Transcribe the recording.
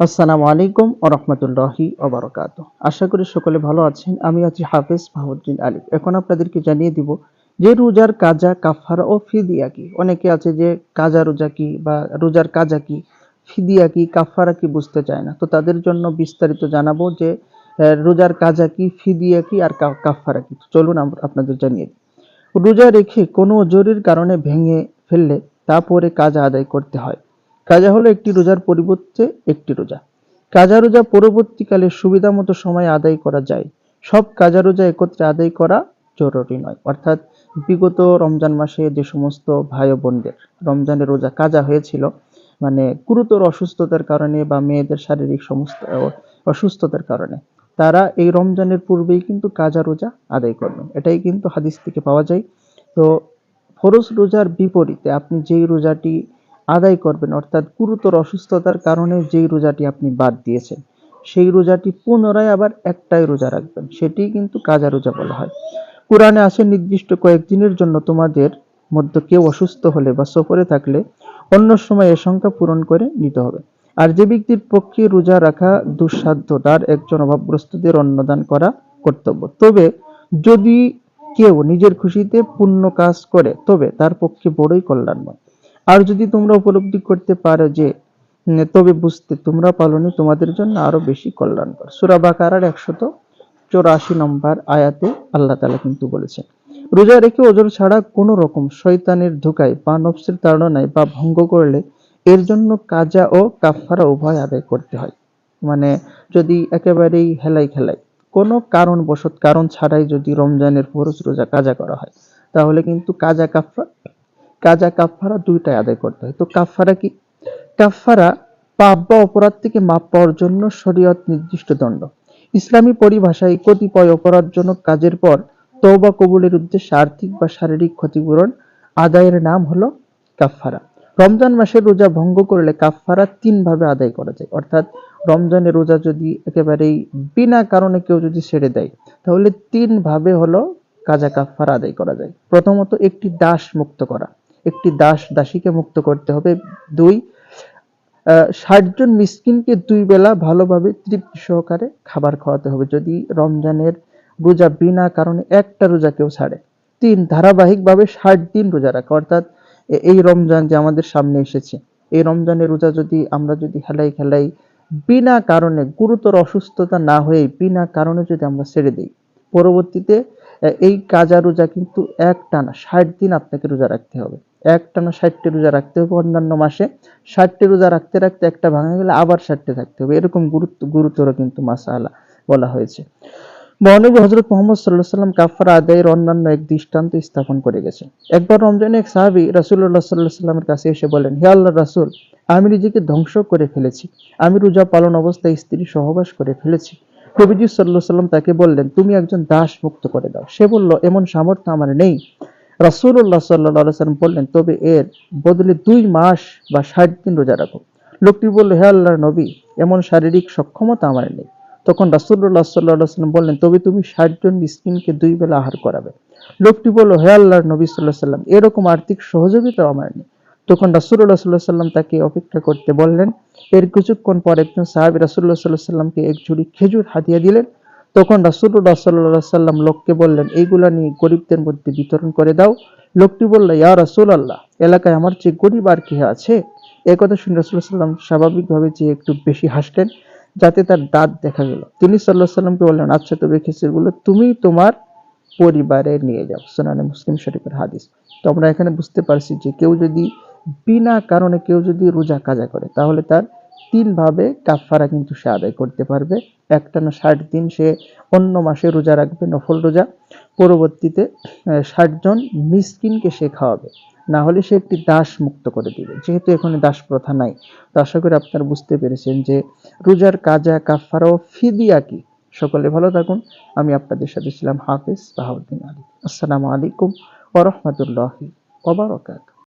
আসসালামু আলাইকুম ও রহমতুল্লাহি ওবরাকাত আশা করি সকলে ভালো আছেন। আমি আছি হাফেজ মাহমুদ্দিন আলী। এখন আপনাদেরকে জানিয়ে দিব যে রোজার কাজা, কাফারা ও ফিদিয়া কি? অনেকে আছে যে কাজা রোজা কি বা রোজার কাজা কি, ফিদিয়া কি, কাফারা কি বুঝতে চায় না। তো তাদের জন্য বিস্তারিত জানাব যে রোজার কাজা কি, ফিদিয়া কি আর কাফারা কি? চলুন আপনাদের জানিয়ে দিই। রোজা রেখে কোনো জরুরির কারণে ভেঙে ফেললে তারপরে কাজা আদায় করতে হয়। কাজা হলো একটি রোজার পরিবর্তে একটি রোজা। কাজা রোজা পরবর্তীকালে সুবিধা মতো সময় আদায় করা যায়। সব কাজা রোজা একত্রে আদায় করা জরুরি নয়। অর্থাৎ বিগত রমজান মাসে যে সমস্ত ভাই বোনদের রমজানের রোজা কাজা হয়েছিল মানে গুরুতর অসুস্থতার কারণে বা মেয়েদের শারীরিক সমস্ত, অসুস্থতার কারণে, তারা এই রমজানের পূর্বেই কিন্তু কাজা রোজা আদায় করবেন এটাই কিন্তু হাদিস থেকে পাওয়া যায়। তো ফরজ রোজার বিপরীতে আপনি যেই রোজাটি আদায় করবেন। অর্থাৎ গুরুতর অসুস্থতার কারণে যেই রোজাটি আপনি বাদ দিয়েছেন, সেই রোজাটি পুনরায় আবার একটাই রোজা রাখবেন। সেটি কিন্তু কাজা রোজা বলা হয়। কোরআনে আছে নির্দিষ্ট কয়েকদিনের জন্য তোমাদের মধ্যে কেউ অসুস্থ হলে বা সফরে থাকলে অন্য সময় এ সংখ্যা পূরণ করে নিতে হবে। আর যে ব্যক্তির পক্ষে রোজা রাখা দুঃসাধ্য, তার একজন অভাবগ্রস্তদের অন্নদান করা কর্তব্য। তবে যদি কেউ নিজের খুশিতে পুণ্য কাজ করে, তবে তার পক্ষে বড়ই কল্যাণময়। আর যদি তোমরা উপলব্ধি করতে পারো যে তবে বুঝতে তোমরা পালনই তোমাদের জন্য আরও বেশি কল্যাণকর। সূরা বাকারার একশত চৌরাশি নম্বর আয়াতে আল্লাহ তাআলা কিন্তু বলেছেন, রোজা রেখে ওজোর ছাড়া কোনো রকম শয়তানের ধোকায় বা নফসের তাড়নায় বা ভঙ্গ করলে এর জন্য কাজা ও কাফারা উভয় আদায় করতে হয়। মানে যদি একেবারেই হেলাই খেলাই, কোনো কারণ বশত কারণ ছাড়াই যদি রমজানের ফরজ রোজা কাজা করা হয়, তাহলে কিন্তু কাজা কাফা কাজা কাফারা দুইটাই আদায় করতে হয়। তো কাফারা কি? কাফারা পাপ বা অপরাধ থেকে মাপ পাওয়ার জন্য শরীয়ত নির্দিষ্ট দণ্ড। ইসলামী পরিভাষায় কতিপয় অপরাধজনক কাজের পর তৌবা কবুলের উদ্দেশ্যে আর্থিক বা শারীরিক ক্ষতিপূরণ আদায়ের নাম হলো কাফারা রমজান মাসের রোজা ভঙ্গ করলে কাফারা তিন ভাবে আদায় করা যায়। অর্থাৎ রমজানের রোজা যদি একেবারেই বিনা কারণে কেউ যদি ছেড়ে দেয়, তাহলে তিন ভাবে হলো কাজা কাফারা আদায় করা যায়। প্রথমত একটি দাস মুক্ত করা। একটি দাস দাসীকে মুক্ত করতে হবে। দুই ষাট জন মিসকিনকে দুই বেলা ভালোভাবে তৃপ্তি সহকারে খাবার খাওয়াতে হবে। যদি রমজানের রোজা বিনা কারণে একটা রোজা কেউ ছাড়ে, তিন, ধারাবাহিকভাবে ষাট দিন রোজা রাখা। অর্থাৎ এই রমজান যে আমাদের সামনে এসেছে, এই রমজানের রোজা যদি আমরা যদি হেলাই খেলাই বিনা কারণে, গুরুতর অসুস্থতা না হয়ে বিনা কারণে যদি আমরা ছেড়ে দিই, পরবর্তীতে এই কাজা রোজা কিন্তু এক টানা ষাট দিন আপনাকে রোজা রাখতে হবে। এক টানা ষাটটি রোজা রাখতে হবে অন্যান্য মাসে। ষাটটি রোজা রাখতে রাখতে একটা ভাঙা গেলে আবার ষাটটি থাকতে হবে। এরকম গুরুত্ব, গুরুতর কিন্তু মাসালা বলা হয়েছে। মহানবী হজরত মোহাম্মদ সাল্লাহ সাল্লাম কাফারা আদায়ের অন্যান্য এক দৃষ্টান্ত স্থাপন করে গেছেন। একবার রমজানে এক সাহাবি রাসুল্লাহ সাল্লাহ সাল্লামের কাছে এসে বলেন, হে আল্লাহ রাসুল, আমি নিজেকে ধ্বংস করে ফেলেছি। আমি রোজা পালন অবস্থায় স্ত্রী সহবাস করে ফেলেছি। নবীজি সাল্লাহ সাল্লাম তাকে বললেন, তুমি একজন দাস মুক্ত করে দাও। সে বলল, এমন সামর্থ্য আমার নেই। সাল্লাল্লাহু সাল্লাম বললেন, তবে এর বদলে দুই মাস বা ষাট দিন রোজা রাখো। লোকটি বলল, হে আল্লাহর নবী, এমন শারীরিক সক্ষমতা আমার নেই। তখন রাসূলুল্লাহ সাল্লাল্লাহু আলাইহি সাল্লাম বললেন, তবে তুমি ষাট জন মিসকিনকে দুই বেলা আহার করাবে। লোকটি বলল, হে আল্লাহর নবী আলাইহি সাল্লাম এরকম আর্থিক সহযোগিতা আমার নেই। তখন রাসূলুল্লাহ সাল্লাল্লাহু আলাইহি সাল্লাম তাকে অপেক্ষা করতে বললেন, এর কিছুক্ষণ পর একজন সাহাবী রাসূলুল্লাহ সাল্লাল্লাহু আলাইহি সাল্লামকে এক ঝুড়ি খেজুর হাদিয়া দিলেন। তখন রাসূলুল্লাহ সাল্লাল্লাহু আলাইহি সাল্লাম লোককে বললেন, এইগুলা নিয়ে গরিবদের মধ্যে বিতরণ করে দাও। লোকটি বলল, ইয়া রাসূলুল্লাহ, এলাকায় আমার চেয়ে গরিব আর কি আছে? এই কথা শুনে রাসূলুল্লাহ সাল্লাম স্বাভাবিকভাবে যে একটু বেশি হাসলেন, যাতে তার দাঁত দেখা গেল। তিনি সাল্লাহ সাল্লামকে বললেন আচ্ছা তবে খেজুরগুলো তুমি তোমার পরিবারে নিয়ে যাও। সোনানে মুসলিম শরীফের হাদিস। তো আমরা এখানে বুঝতে পারছি যে কেউ যদি বিনা কারণে কেউ যদি রোজা কাজা করে, তাহলে তার তিন ভাবে কাফারা কিন্তু সে আদায় করতে পারবে। একটানা ষাট দিন সে অন্য মাসে রোজা রাখবে, নফল রোজা। পরবর্তীতে ষাট জন মিসকিনকে সে খাওয়াবে। না হলে সে একটি দাস মুক্ত করে দিবে। যেহেতু এখানে দাস প্রথা নাই, তো আশা করি আপনারা বুঝতে পেরেছেন যে রোজার কাজা কাফারা ও ফিদিয়া কি? সকলে ভালো থাকুন। আমি আপনাদের সাথে ছিলাম হাফিজ বাহাউদ্দিন আলী। আসসালামু আলাইকুম ওরহমতুল্লাহি ওবরাকাত